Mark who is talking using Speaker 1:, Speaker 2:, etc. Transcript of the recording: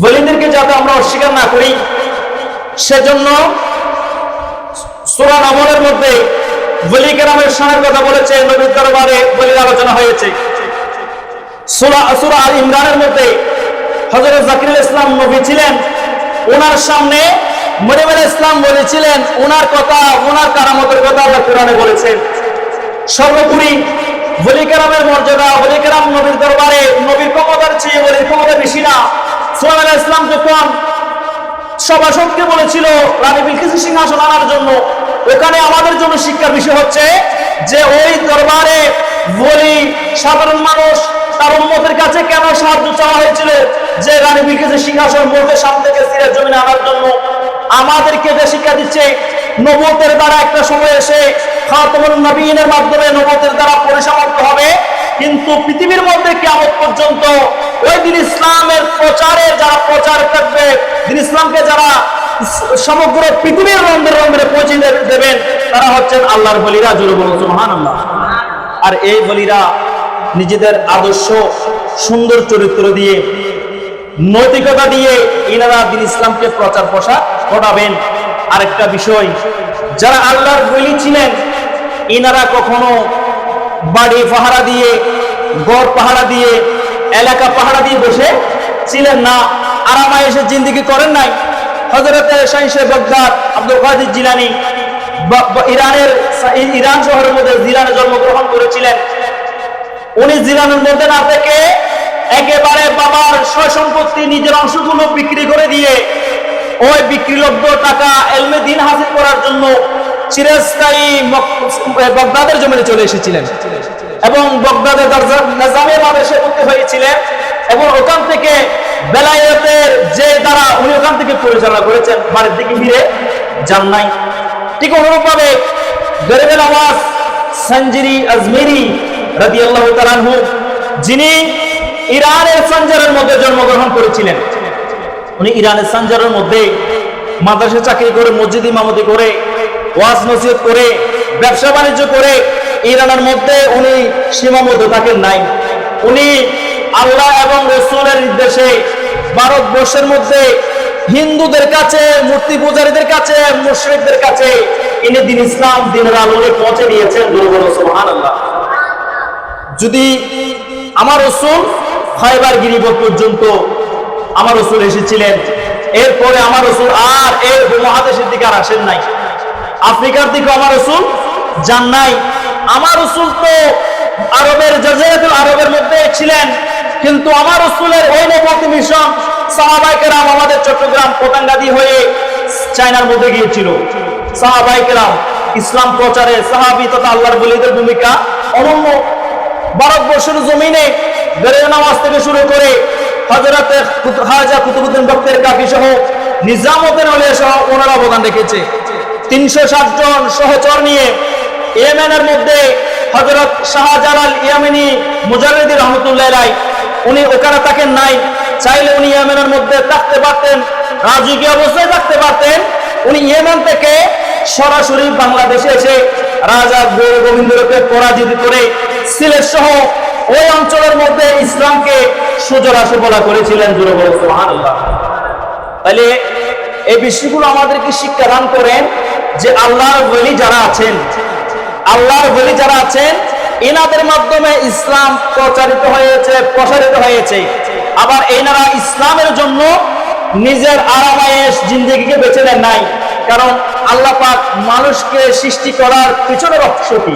Speaker 1: বলিদেরকে যাতে আমরা অস্বীকার না করি। সেজন্য সুরা আমলের মধ্যে বলি কেরামের কথা বলেছে, নবীর দরবারে বলির আলোচনা হয়েছে। সুরা আল ইমরানের মধ্যে হজরত জাকিরুল ইসলাম নবী ছিলেন, ওনার সামনে মরিম আল ইসলাম বলেছিলেন ওনার কথা, ওনার কারামতের কথা আল্লাহ কোরআনে বলেছেন সর্বোপরি বলি কেরামের মর্যাদা বলি কেরাম নবীর দরবারে নবীর ক্ষমতার চেয়ে বলির ক্ষমতা বেশি না। সুলাম আলাহ ইসলাম যখন সভাসদকে বলেছিল, রানী বিলকিসের সিংহাসন আনার জন্য। ওখানে আমাদের জন্য শিক্ষার বিষয় হচ্ছে যে ওই দরবারে বলি সাধারণ মানুষ তার উন্মতের কাছে কেন সাহায্য চাওয়া হয়েছিল যে রানী বিলকিসের সিংহাসন মুখের সামনে থেকে সিরের জমিনে আনার জন্য? আমাদেরকে যে শিক্ষা দিচ্ছে নবতের দ্বারা একটা সময় এসে খাতমুল নবীনের মাধ্যমে নবতের দ্বারা পরিসমাপ্ত কিন্তু পৃথিবীর মধ্যে কেমন পর্যন্ত ওই দিন ইসলামের প্রচারে যারা প্রচার করবে, দিন ইসলামকে যারা সমগ্র পৃথিবীর রন্ধে রন্ধে পৌঁছে দেবেন, তারা হচ্ছেন আল্লাহর বলিরা জুড়ে বলুন আল্লাহ আর এই বলিরা নিজেদের আদর্শ, সুন্দর চরিত্র দিয়ে, নৈতিকতা দিয়ে ইনারা দিন ইসলামকে প্রচার প্রসার ঘটাবেন। আরেকটা বিষয়, যারা আল্লাহর বলি ছিলেন, ইনারা কখনো বাড়ি পাহারা দিয়ে গড় পাহারা দিয়ে, এলাকা পাহারা দিয়ে বসে ছিলেন না। আরামায় এসে জিন্দিগি করেন নাই। বগদাদ, আব্দুল কাদির জিলানি ইরানের ইরান শহরের মধ্যে জন্মগ্রহণ করেছিলেন। উনি জিলানের মধ্যে না থেকে একেবারে বাবার সয় সম্পত্তি নিজের অংশগুলো বিক্রি করে দিয়ে ওই বিক্রিলব্ধ টাকা এলমে দিন হাসিল করার জন্য চিরস্থায়ী বগদাদের জমিনে চলে এসেছিলেন। এবং বগদাদের নাজামে মাদেশে উঠতে হয়েছিলেন এবং ওখান থেকে বেলায়েতের যে দ্বারা উনি ওখান থেকে পরিচালনা করেছেন, বাড়ির দিকে ফিরে যান নাই। ঠিক অনুরূপভাবে গরিবের আওয়াজ সঞ্জিরি আজমেরি রাদি আল্লাহ তালানহু যিনি ইরানের সঞ্জারের মধ্যে জন্মগ্রহণ করেছিলেন। উনি ইরানের সঞ্জারের মধ্যে মাদ্রাসা চাকরি করে, মসজিদ ইমামতি করে, ওয়াজ নসিহত করে, ব্যবসা বাণিজ্য করে ইরানের মধ্যে উনি সীমাবদ্ধ থাকেন নাই। উনি আল্লাহ এবং রসুলের নির্দেশে ভারতবর্ষের মধ্যে হিন্দুদের কাছে, মূর্তি পূজারীদের কাছে, মুশ্রিকদের কাছে ইনি দিন ইসলাম, দিনের আলো উনি পৌঁছে দিয়েছেন যদি আমার রসুল ফাইবার গিরিপথ পর্যন্ত আমার রসুল এসেছিলেন, এরপরে আমার রসুল আর এই মহাদেশের দিকে আর আসেন নাই। আফ্রিকার দিকে আমার রসুল যান নাই। আমার রসুল তো আরবের জাজিরাতুল আরবের মধ্যে ছিলেন, কিন্তু আমার রসুলের ওই নবতী মিশন সাহাবাইকেরাম আমাদের চট্টগ্রাম পতাঙ্গাদি হয়ে চায়নার মধ্যে গিয়েছিল। সাহাবাইকেরাম ইসলাম প্রচারে সাহাবি তথা আল্লাহর বলিদের ভূমিকা অনন্য। ভারতবর্ষের জমিনে বেড়ে নামাজ থেকে শুরু করে হজরতে হাজা কুতুবুদ্দিন বক্তের কাকি সহ নিজামুদ্দিন আলিয়া সহ ওনার অবদান রেখেছে। তিনশো ষাট জন সহচর নিয়ে ইয়েমেনের মধ্যে হজরত শাহজালাল ইয়ামিনী মুজাহিদি রহমতুল্লাহ রায় উনি ওখানে থাকেন নাই। চাইলে উনি ইয়েমেনের মধ্যে থাকতে পারতেন রাজকীয় অবস্থায় থাকতে পারতেন। উনি ইয়েমেন থেকে সরাসরি বাংলাদেশে এসে রাজা গৌর গোবিন্দকে পরাজিত করে সিলেট সহ ওই অঞ্চলের মধ্যে ইসলামকে সুজলা সুফলা করেছিলেন তাহলে এই বিষয়গুলো আমাদেরকে শিক্ষা দান করেন যে আল্লাহর বলি যারা আছেন আল্লাহর বলি যারা আছেন, এনাদের মাধ্যমে ইসলাম প্রচারিত হয়েছে, প্রসারিত হয়েছে। আবার এনারা ইসলামের জন্য নিজের আরামায়েশ জিন্দগিকে বেছে নেন নাই। কারণ আল্লাহ পাক মানুষকে সৃষ্টি করার পিছনে রহস্য কি?